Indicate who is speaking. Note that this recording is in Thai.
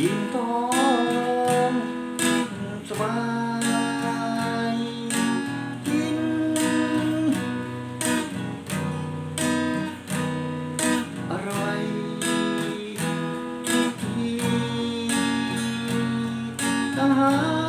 Speaker 1: อิ่มท้องสบายกินอร่อยที่าหาร